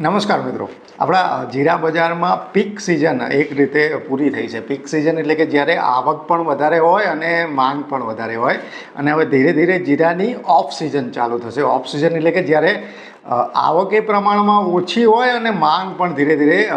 નમસ્કાર મિત્રો. આપણા જીરા બજારમાં પીક સિઝન એક રીતે પૂરી થઈ છે. પીક સિઝન એટલે કે જ્યારે આવક પણ વધારે હોય અને માંગ પણ વધારે હોય. અને હવે ધીરે ધીરે જીરાની ઓફ સિઝન ચાલુ થશે. ઓફ સિઝન એટલે કે જ્યારે આવક એ પ્રમાણમાં ઓછી હોય અને માંગ પણ ધીરે ધીરે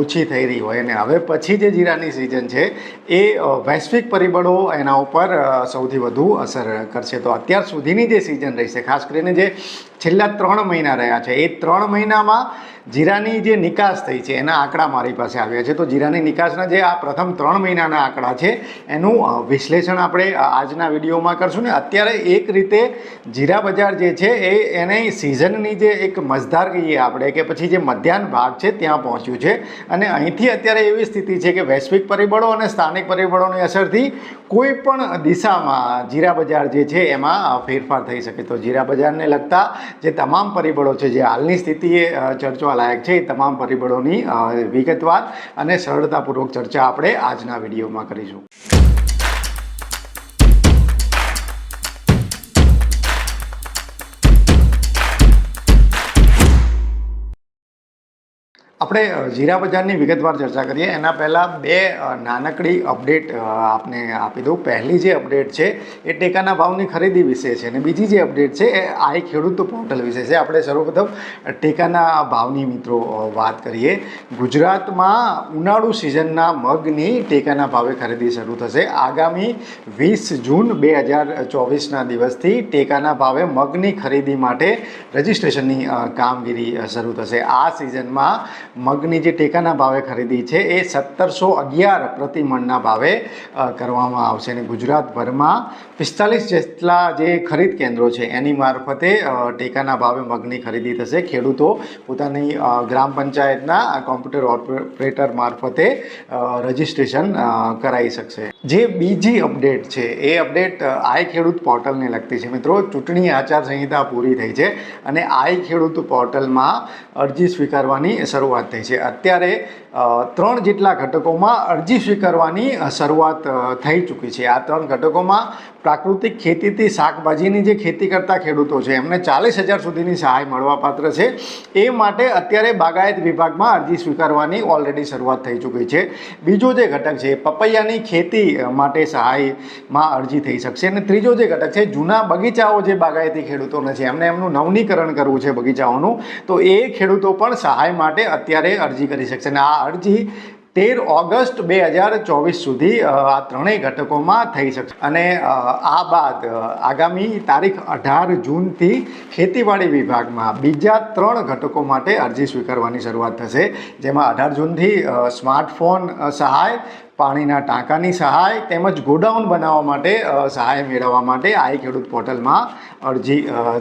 ઓછી થઈ રહી હોય. અને હવે પછી જે જીરાની સિઝન છે, એ વૈશ્વિક પરિબળો એના ઉપર સૌથી વધુ અસર કરશે. તો અત્યાર સુધીની જે સિઝન રહેશે, ખાસ કરીને જે છેલ્લા ત્રણ મહિના રહ્યા છે, એ ત્રણ મહિનામાં જીરાની જે નિકાસ થઈ છે એના આંકડા મારી પાસે આવ્યા છે. તો જીરાની નિકાસના જે આ પ્રથમ ત્રણ મહિનાના આંકડા છે એનું વિશ્લેષણ આપણે આજના વિડીયોમાં કરશું. ને અત્યારે એક રીતે જીરા બજાર જે છે એ એને સિઝનની જે એક મજદાર કહીએ આપણે કે પછી જે મધ્યાહન ભાગ છે ત્યાં પહોંચ્યું છે. અને અહીંથી અત્યારે એવી સ્થિતિ છે કે વૈશ્વિક પરિબળો અને સ્થાનિક પરિબળોની અસરથી કોઈ પણ દિશામાં જીરા બજાર જે છે એમાં ફેરફાર થઈ શકે. તો જીરા બજારને લગતા જે તમામ પરિબળો છે જે હાલની સ્થિતિએ અ, લાયક છે એ તમામ પરિબળોની વિગતવાર અને સરળતાપૂર્વક ચર્ચા આપણે આજના વિડીયોમાં કરીશું. આપણે જીરા બજારની વિગતવાર ચર્ચા કરીએ. એના પહેલાં બે નાનકડી અપડેટ આપને આપી દઉં. પહેલી જે અપડેટ છે, એ ટેકાના ભાવની ખરીદી વિશે છે. અને બીજી જે અપડેટ છે, એ આઈ ખેડૂત પોર્ટલ વિશે છે. આપણે સર્વપ્રથમ ટેકાના ભાવની મિત્રો વાત કરીએ. ગુજરાતમાં ઉનાળુ સિઝનના મગની ટેકાના ભાવે ખરીદી શરૂ થશે. આગામી વીસ જૂન બે હજાર ચોવીસના દિવસથી ટેકાના ભાવે મગની ખરીદી માટે રજિસ્ટ્રેશનની કામગીરી શરૂ થશે. આ સિઝનમાં મગની જે ટેકાના ભાવે ખરીદી છે, એ સત્તરસો અગિયાર પ્રતિ મણના ભાવે કરવામાં આવશે. અને ગુજરાતભરમાં પિસ્તાલીસ જેટલા જે ખરીદ કેન્દ્રો છે, એની મારફતે ટેકાના ભાવે મગની ખરીદી થશે. ખેડૂતો પોતાની ગ્રામ પંચાયતના કોમ્પ્યુટર ઓપરેટર મારફતે રજિસ્ટ્રેશન કરાવી શકશે. જે બીજી અપડેટ છે, એ અપડેટ આઈ ખેડૂત પોર્ટલને લગતી છે. મિત્રો, ચૂંટણી આચારસંહિતા પૂરી થઈ છે અને આઈ ખેડૂત પોર્ટલમાં અરજી સ્વીકારવાની શરૂઆત થઈ છે. અત્યારે ત્રણ જેટલા ઘટકોમાં અરજી સ્વીકારવાની શરૂઆત થઈ ચૂકી છે. આ ત્રણ ઘટકોમાં પ્રાકૃતિક ખેતીથી શાકભાજીની જે ખેતી કરતા ખેડૂતો છે, એમને ચાલીસ હજાર સુધીની સહાય મળવાપાત્ર છે. એ માટે અત્યારે બાગાયત વિભાગમાં અરજી સ્વીકારવાની ઓલરેડી શરૂઆત થઈ ચૂકી છે. બીજો જે ઘટક છે, પપૈયાની ખેતી માટે સહાયમાં અરજી થઈ શકશે. અને ત્રીજો જે ઘટક છે, જૂના બગીચાઓ જે બાગાયતી ખેડૂતોને છે, એમને એમનું નવનીકરણ કરવું છે બગીચાઓનું, તો એ ખેડૂતો પણ સહાય માટે અત્યારે અરજી કરી શકશે. અને આ અરજી તેર ઓગસ્ટ બે હજાર ચોવીસ સુધી આ ત્રણેય ઘટકોમાં થઈ શકશે. અને આ બાદ આગામી તારીખ અઢાર જૂનથી ખેતીવાડી વિભાગમાં બીજા ત્રણ ઘટકો માટે અરજી સ્વીકારવાની શરૂઆત થશે. જેમાં અઢાર જૂનથી સ્માર્ટફોન સહાય પાણીના ટાંકાની સહાય તેમજ ગોડાઉન બનાવવા માટે સહાય મેળવવા માટે આઈ ખેડૂત પોર્ટલમાં અરજી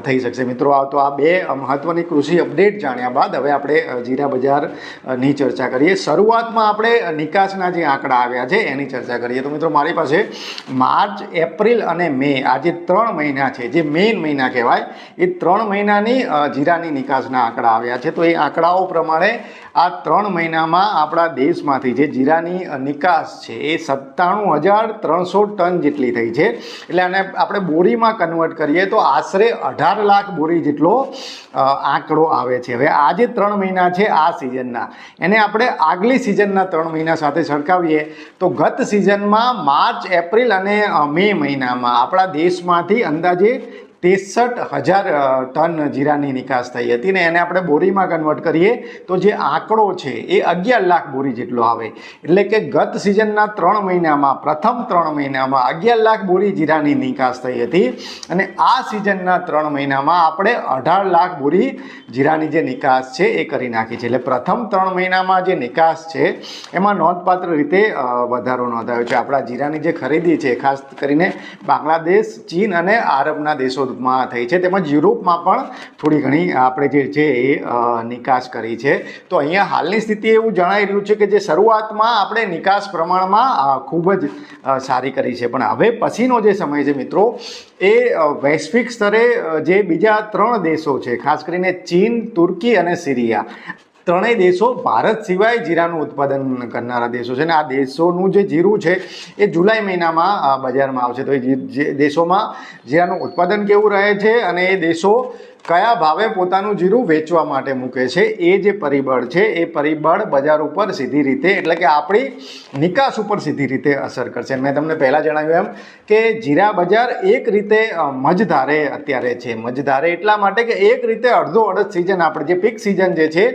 થઈ શકશે. મિત્રો આ તો આ બે મહત્ત્વની કૃષિ અપડેટ જાણ્યા બાદ હવે આપણે જીરા બજારની ચર્ચા કરીએ. શરૂઆતમાં આપણે નિકાસના જે આંકડા આવ્યા છે એની ચર્ચા કરીએ. તો મિત્રો મારી પાસે માર્ચ એપ્રિલ અને મે આ જે ત્રણ મહિના છે જે મેઇન મહિના કહેવાય એ ત્રણ મહિનાની જીરાની નિકાસના આંકડા આવ્યા છે. તો એ આંકડાઓ પ્રમાણે આ ત્રણ મહિનામાં આપણા દેશમાંથી જે જીરાની અ, નિકાસ છે, એ સત્તાણું હજાર ત્રણસો ટન જેટલી થઈ છે. એટલે આને આપણે બોરીમાં કન્વર્ટ કરીએ તો આશરે અઢાર લાખ બોરી જેટલો આંકડો આવે છે. હવે આ જે ત્રણ મહિના છે, આ સિઝનના એને આપણે આગલી સિઝનના ત્રણ મહિના સાથે સરખાવીએ તો ગત સિઝનમાં માર્ચ, એપ્રિલ અને મે મહિનામાં આપણા દેશમાંથી અંદાજે ત્રેસઠ હજાર ટન જીરાની નિકાસ થઈ હતી ને એને આપણે બોરીમાં કન્વર્ટ કરીએ તો જે આંકડો છે એ અગિયાર લાખ બોરી જેટલો આવે. એટલે કે ગત સિઝનના ત્રણ મહિનામાં, પ્રથમ ત્રણ મહિનામાં અગિયાર લાખ બોરી જીરાની નિકાસ થઈ હતી અને આ સિઝનના ત્રણ મહિનામાં આપણે અઢાર લાખ બોરી જીરાની જે નિકાસ છે એ કરી નાખી છે. એટલે પ્રથમ ત્રણ મહિનામાં જે નિકાસ છે એમાં નોંધપાત્ર રીતે વધારો નોંધાયો છે. આપણા જીરાની જે ખરીદી છે, ખાસ કરીને બાંગ્લાદેશ, ચીન અને આરબના દેશોમાં થઈ છે. તેમજ યુરોપમાં પણ થોડી ઘણી આપણે જે છે એ નિકાસ કરી છે. તો અહીંયા હાલની સ્થિતિ એવું જણાઈ રહ્યું છે કે જે શરૂઆતમાં આપણે નિકાસ પ્રમાણમાં ખૂબ જ સારી કરી છે. પણ હવે પછીનો જે સમય છે મિત્રો, એ વૈશ્વિક સ્તરે જે બીજા ત્રણ દેશો છે, ખાસ કરીને ચીન, તુર્કી અને સિરિયા ત્રણેય દેશો ભારત સિવાય જીરાનું ઉત્પાદન કરનારા દેશો છે. અને આ દેશોનું જે જીરું છે એ જુલાઈ મહિનામાં બજારમાં આવશે. તો એ દેશોમાં જીરાનું ઉત્પાદન કેવું રહે છે? અને એ દેશો કયા ભાવે પોતાનું જીરું વેચવા માટે મૂકે છે? એ જે પરિબળ છે, એ પરિબળ બજાર ઉપર સીધી રીતે, એટલે કે આપણી નિકાસ ઉપર સીધી રીતે અસર કરશે. મેં તમને પહેલાં જણાવ્યું એમ કે જીરા બજાર એક રીતે મજધારે અત્યારે છે. મજધારે એટલા માટે કે એક રીતે અડધો અડધ સિઝન આપણે જે પીક સિઝન જે છે,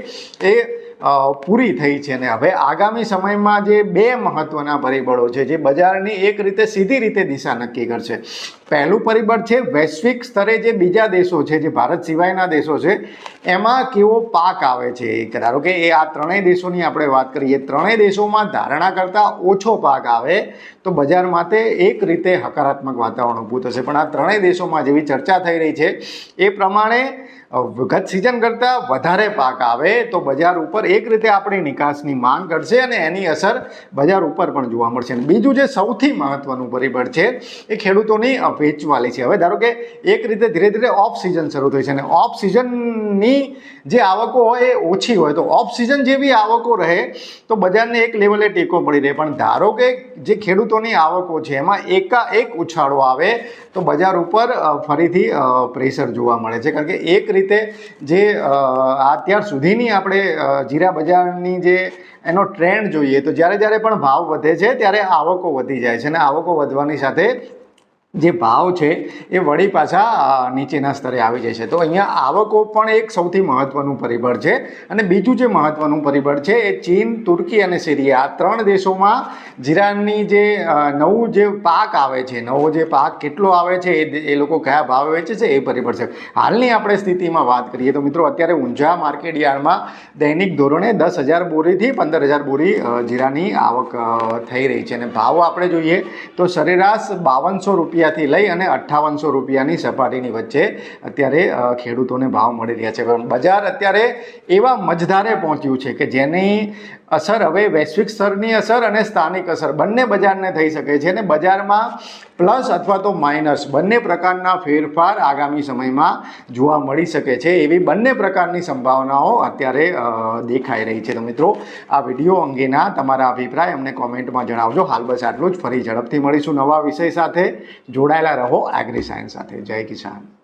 એ પૂરી થઈ છે ને. હવે આગામી સમયમાં જે બે મહત્વના પરિબળો છે, જે બજારની એક રીતે સીધી રીતે દિશા નક્કી કરશે. પહેલું પરિબળ છે વૈશ્વિક સ્તરે જે બીજા દેશો છે, જે ભારત સિવાયના દેશો છે, એમાં કેવો પાક આવે છે. ધારો કે એ આ ત્રણેય દેશોની આપણે વાત કરીએ ત્રણેય દેશોમાં ધારણા કરતાં ઓછો પાક આવે, તો બજાર માટે એક રીતે હકારાત્મક વાતાવરણ ઊભું થશે. પણ આ ત્રણેય દેશોમાં જેવી ચર્ચા થઈ રહી છે, એ પ્રમાણે ગત સિઝન કરતાં વધારે પાક આવે, તો બજાર ઉપર એક રીતે આપણી નિકાસની માંગ કરશે અને એની અસર બજાર ઉપર પણ જોવા મળશે. અને બીજું જે સૌથી મહત્વનું પરિબળ છે, એ ખેડૂતોની વેચવાલી છે. હવે ધારો કે એક રીતે ધીરે ધીરે ઓફ સિઝન શરૂ થઈ છે અને ઓફ સિઝનની જે આવકો હોય એ ઓછી હોય. તો ઓફ સિઝન જેવી આવકો રહે તો બજારને એક લેવલે ટેકો પડી રહે. પણ ધારો કે જે ખેડૂતોની આવકો છે, એમાં એકાએક ઉછાળો આવે તો બજાર ઉપર ફરીથી પ્રેશર જોવા મળે છે. કારણ કે એક રીતે જે અત્યાર સુધીની આપણે જીરા બજારની જે એનો ટ્રેન્ડ જોઈએ, તો જ્યારે જ્યારે પણ ભાવ વધે છે, ત્યારે આવકો વધી જાય છે અને આવકો વધવાની સાથે જે ભાવ છે એ વળી પાછા નીચેના સ્તરે આવી જાય છે. તો અહીંયા આવકો પણ એક સૌથી મહત્વનું પરિબળ છે અને બીજું જે મહત્વનું પરિબળ છે એ ચીન, તુર્કી અને સિરિયા. આ ત્રણ દેશોમાં જીરાની જે નવું જે પાક આવે છે, નવો જે પાક કેટલો આવે છે, એ એ લોકો કયા ભાવે વેચે છે, એ પરિબળ છે. હાલની આપણે સ્થિતિમાં વાત કરીએ તો મિત્રો, અત્યારે ઊંઝા માર્કેટ યાર્ડમાં દૈનિક ધોરણે દસ હજાર બોરીથી પંદર હજાર બોરી જીરાની આવક થઈ રહી છે. અને ભાવ આપણે જોઈએ તો સરેરાશ બાવનસો રૂપિયાથી લઈ અને અઠ્ઠાવનસો રૂપિયાની સપાટીની વચ્ચે અત્યારે ખેડૂતોને ભાવ મળી રહ્યા છે. બજાર અત્યારે એવા મજધારે પહોંચ્યું છે કે જેની અસર હવે વૈશ્વિક સ્તરની અસર અને સ્થાનિક અસર બંને બજારને થઈ શકે છે અને બજારમાં પ્લસ અથવા તો માઇનસ બંને પ્રકારના ફેરફાર આગામી સમયમાં જોવા મળી શકે છે. એવી બંને પ્રકારની સંભાવનાઓ અત્યારે દેખાઈ રહી છે. તો મિત્રો, આ વીડિયો અંગેના તમારા અભિપ્રાય અમને કોમેન્ટમાં જણાવજો. હાલ બસ આટલું જ. ફરી ઝડપથી મળીશું નવા વિષય સાથે. જોડાયેલા રહો એગ્રી સાયન્સ સાથે. જય કિસાન.